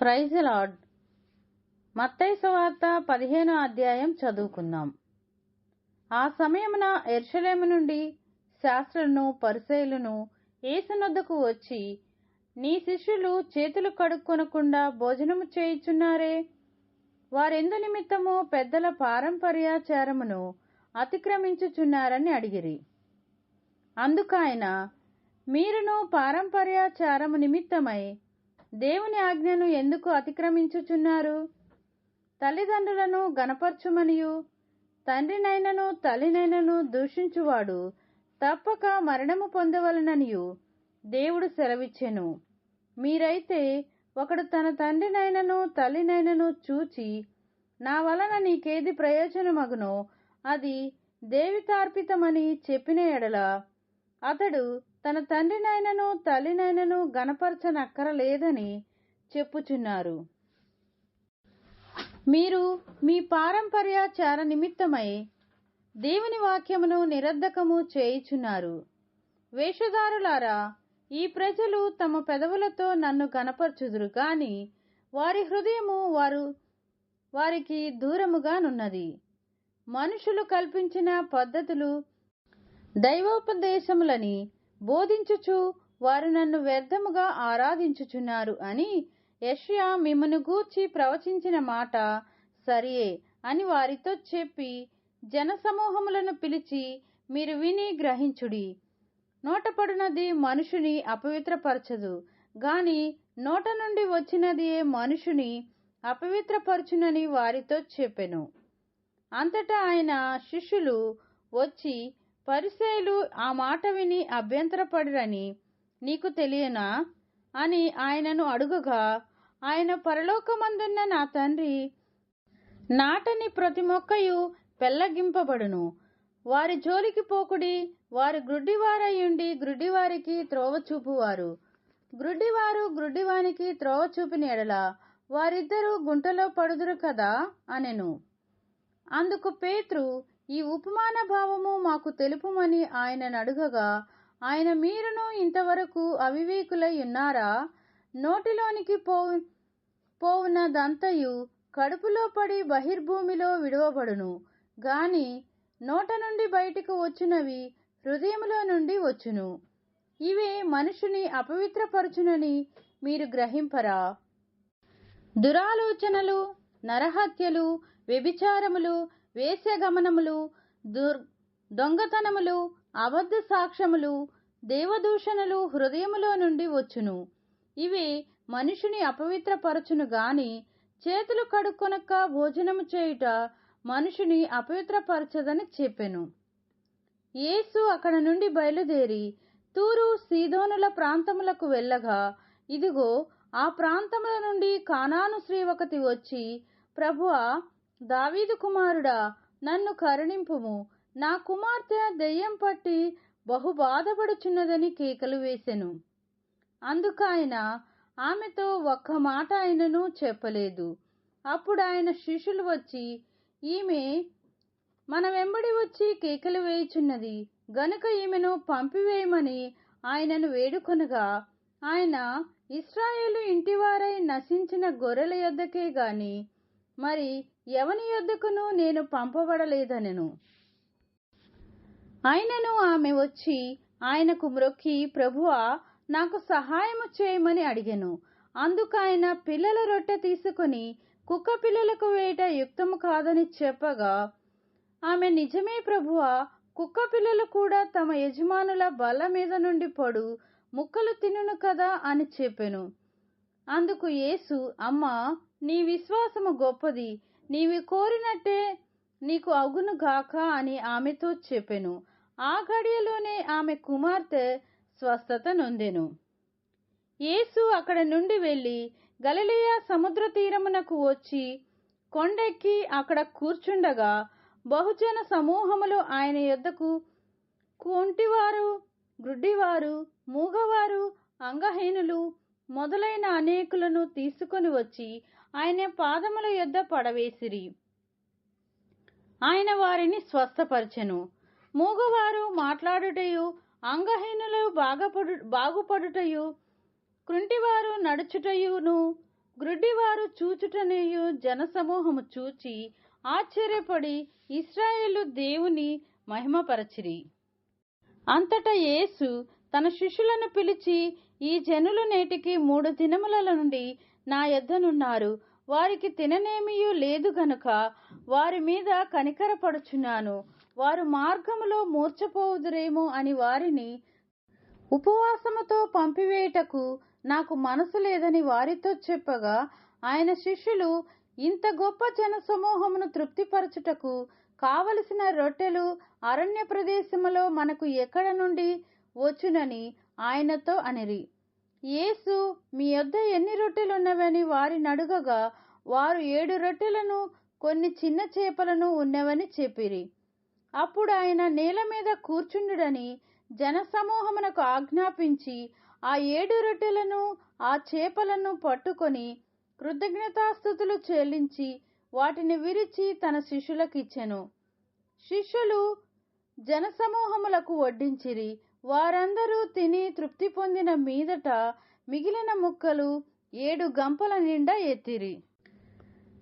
Praise lord. మత్తయి వార్త పదిహేనో అధ్యాయం చదువుకుందాం. ఆ సమయమున ఎర్షలేము నుండి శాస్త్రులను పరిసయులను ఏసునొద్దకు వచ్చి నీ శిష్యులు చేతులు కడుక్కొనకుండా భోజనము చేయుచున్నారే? వారెందు నిమిత్తము పెద్దల పారంపర్యాచారమును అతిక్రమించుచున్నారని అడిగిరి. అందుకాయన మీరును పారంపర్యాచారము నిమిత్తమై దేవుని ఆజ్ఞను ఎందుకు అతిక్రమించుచున్నారు? తల్లిదండ్రులను గనపరచుమనియు తండ్రినైనను తల్లినైనను దూషించువాడు తప్పక మరణము పొందవలననియు దేవుడు సెలవిచ్చెను. మీరైతే ఒకడు తన తండ్రినైనను తల్లినైనను చూచి నా వలన నీకేది ప్రయోజనమగునో అది దేవితార్పితమని చెప్పిన ఎడల అతడు తన తండ్రినైనను తల్లినైనను గనపరచనక్కరలేదని చెప్పుచున్నారు. మీరు మీ పారంపర్యాచార నిమిత్తమై దేవుని వాక్యమును నిరర్ధకము చేయుచున్నారు. వేషధారులారా ఈ ప్రజలు తమ పెదవులతో నన్ను కనపరచుదురు కాని వారి హృదయము వారు వారికి దూరముగానున్నది మనుషులు కల్పించిన పద్ధతులు దైవోపదేశములని బోధించుచు వారు నన్ను వ్యర్థముగా ఆరాధించుచున్నారు అని యష్యా మిమ్మను గూర్చి ప్రవచించిన మాట సరియే అని వారితో చెప్పి జనసమూహములను పిలిచి మీరు విని గ్రహించుడి. నోటపడినది మనుషుని అపవిత్రపరచదు గాని నోట నుండి వచ్చినది మనుషుని అపవిత్రపరచునని వారితో చెప్పెను. అంతటా ఆయన శిష్యులు వచ్చి పరిసేలు ఆ మాట విని అభ్యంతరపడిరని నీకు తెలియనా? అని ఆయనను అడుగగా ఆయన పరలోకమందున్న నా తండ్రి నాటని ప్రతి మొక్కయు పెల్లగింపబడును. వారి జోలికి పోకుడి వారి గ్రుడ్డివారయుండి గ్రుడ్డివారికి త్రోవ చూపువారు గ్రుడ్డివారు గ్రుడ్డివానికి త్రోవ చూపిన ఎడల వారిద్దరూ గుంటలో పడుదురు కదా? అనెను. అందుకు పేత్రు ఈ ఉపమాన భావము మాకు తెలుపుమని ఆయన అడుగగా ఆయన మీరును ఇంతవరకు అవివేకులై ఉన్నారా? నోటిలోనికి పోవు పోవునదంతయు కడుపులో పడి బహిర్భూమిలో విడువబడును. గాని నోట నుండి బయటకు వచ్చినవి హృదయములో నుండి వచ్చును. ఇవే మనుషుని అపవిత్రపరచునని మీరు గ్రహింపరా? దురాలోచనలు నరహత్యలు వ్యభిచారములు వేశ్యగమనములు దుర్ దొంగతనములు అబద్ధ సాక్ష్యములు దేవదూషణలు హృదయములో నుండి వచ్చును. ఇవి మనుషుని అపవిత్రపరచును గాని చేతులు కడుక్కొనక భోజనము చేయుట మనుషుని అపవిత్రపరచదని చెప్పెను. యేసు అక్కడ నుండి బయలుదేరి తూరు సీదోనుల ప్రాంతములకు వెళ్ళగా ఇదిగో ఆ ప్రాంతముల నుండి కానాను శ్రీ ఒకటి వచ్చి ప్రభువా దావీదు కుమారుడా నన్ను కరుణింపుము. నా కుమార్తె దెయ్యం పట్టి బహు బాధపడుచున్నదని కేకలు వేసెను. అందుకాయన ఆమెతో ఒక్క మాట ఆయనను చెప్పలేదు. అప్పుడు ఆయన శిష్యులు వచ్చి ఈమె మన వెంబడి వచ్చి కేకలు వేయుచున్నది. గనుక ఈమెను పంపివేయమని ఆయనను వేడుకొనగా ఆయన ఇస్రాయేలు ఇంటివారై నశించిన గొర్రెల యొద్దకే గాని మరి ఎవని యొద్దకును నేను పంపబడలేదనెను. ఆయనను ఆమె వచ్చి ఆయనకు మ్రొక్కి ప్రభువా నాకు సహాయము చేయమని అడిగెను. ఆయన పిల్లల రొట్టె తీసుకుని కుక్క పిల్లలకు వేయట యుక్తము కాదని చెప్పగా ఆమె నిజమే ప్రభువా కుక్క పిల్లలు కూడా తమ యజమానుల బల్ల మీద నుండి పడు ముక్కలు తినును కదా అని చెప్పెను. అందుకు యేసు అమ్మా నీ విశ్వాసము గొప్పది. నీవి కోరినట్టే నీకు అవును గాక అని ఆమెతో చెప్పెను. ఆ గడియలోనే ఆమె కుమార్తె స్వస్థత నొందెను. యేసు అక్కడ నుండి వెళ్ళి గలలియా సముద్ర తీరమునకు వచ్చి కొండెక్కి అక్కడ కూర్చుండగా బహుజన సమూహములు ఆయన యొద్దకు కుంటివారు గ్రుడ్డివారు మూగవారు అంగహీనులు మొదలైన అనేకులను తీసుకొని వచ్చి ఆయన పాదముల యొద్ద పడవేసిరి. ఆయన వారిని స్వస్థపరచెను. మూగవారు మాట్లాడుటయు అంగహీనులు బాగపడు బాగుపడుటయు కృంటివారు నడుచుటయును గ్రుడ్డివారు చూచుటనియు జనసమూహము చూచి ఆశ్చర్యపడి ఇస్రాయేలు దేవుని మహిమపరచిరి. అంతటా యేసు తన శిష్యులను పిలిచి ఈ జనులు నేటికి మూడు దినముల నుండి నా యొద్దనున్నారు. వారికి తిననేమియూ లేదు గనుక వారి మీద కనికరపడుచున్నాను. వారు మార్గములో మూర్చపోవుదురేమో అని వారిని ఉపవాసముతో పంపివేయుటకు నాకు మనసు లేదని వారితో చెప్పగా ఆయన శిష్యులు ఇంత గొప్ప జన సమూహమును తృప్తిపరచుటకు కావలసిన రొట్టెలు అరణ్య ప్రదేశములో మనకు ఎక్కడ నుండి వచ్చునని ఆయనతో అనిరి. యేసు మీ యొద్ద ఎన్ని రొట్టెలున్నవని వారిని అడుగగా వారు ఏడు రొట్టెలను కొన్ని చిన్న చేపలను ఉన్నవని చెప్పిరి. అప్పుడు ఆయన నేల మీద కూర్చుండుడని జనసమూహమునకు ఆజ్ఞాపించి ఆ ఏడు రొట్టెలను ఆ చేపలను పట్టుకొని కృతజ్ఞతాస్థుతులు చెల్లించి వాటిని విరిచి తన శిష్యులకిచ్చెను. శిష్యులు జనసమూహములకు వడ్డించిరి. వారందరూ తిని తృప్తి పొందిన మీదట మిగిలిన ముక్కలు ఏడు గంపల నిండా ఎత్తిరి.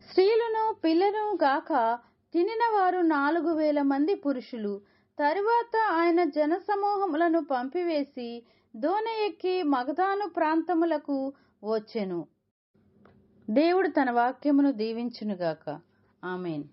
స్త్రీలను పిల్లను గాక తినిన వారు నాలుగు వేల మంది పురుషులు. తరువాత ఆయన జనసమూహములను పంపివేసి దోన ఎక్కి మగధాను ప్రాంతములకు వచ్చెను. దేవుడు తన వాక్యమును దీవించునుగాక. ఆమెన్.